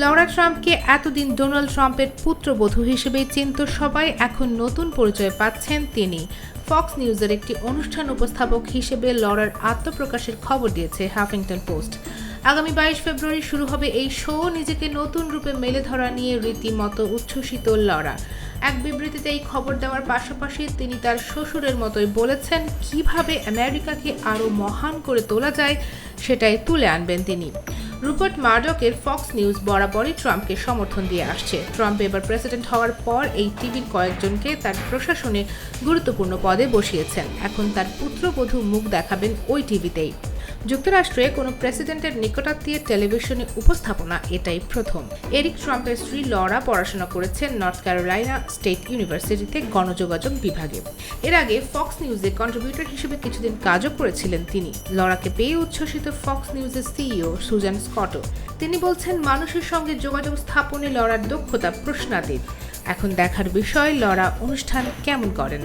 Laura ট্রাম্পকে এতদিন Donald ট্রাম্পের পুত্রবধূ হিসেবে চিনত সবাই, এখন নতুন পরিচয় পাচ্ছেন তিনি। ফক্স নিউজের একটি অনুষ্ঠান উপস্থাপক হিসেবে লরার আত্মপ্রকাশের খবর দিয়েছে হাফিংটন পোস্ট। আগামী বাইশ ফেব্রুয়ারি শুরু হবে এই শো, নিজেকে নতুন রূপে মেলে ধরা নিয়ে রীতিমতো উচ্ছ্বসিত লরা। এক বিবৃতিতে এই খবর দেওয়ার পাশাপাশি তিনি তার শ্বশুরের মতোই বলেছেন, কীভাবে আমেরিকাকে আরও মহান করে তোলা যায়, সেটাই তুলে আনবেন তিনি। রুপার্ট মার্ডকের ফক্স নিউজ বরাবরই ট্রাম্পকে সমর্থন দিয়ে আসছে। ট্রাম্প এবার প্রেসিডেন্ট হওয়ার পর এই টিভির কয়েকজনকে তার প্রশাসনে গুরুত্বপূর্ণ পদে বসিয়েছেন। এখন তার পুত্রবধূ মুখ দেখাবেন ওই টিভিতেই। যুক্তরাষ্ট্রে কোনো প্রেসিডেন্টের নিকটাত্মীয় টেলিভিশনে উপস্থাপনা এটাই প্রথম। এরিক ট্রাম্পের স্ত্রী লরা পড়াশোনা করেছেন নর্থ ক্যারোলাইনা স্টেট ইউনিভার্সিটিতে গণযোগাযোগ বিভাগে। এর আগে ফক্স নিউজে কন্ট্রিবিউটর হিসেবে কিছুদিন কাজও করেছিলেন তিনি। লরাকে পেয়ে উচ্ছ্বসিত ফক্স নিউজের সিইও সুজান স্কটও। তিনি বলছেন, মানুষের সঙ্গে যোগাযোগ স্থাপনে লড়ার দক্ষতা প্রশ্নাতীত। এখন দেখার বিষয়, লরা অনুষ্ঠান কেমন করেন?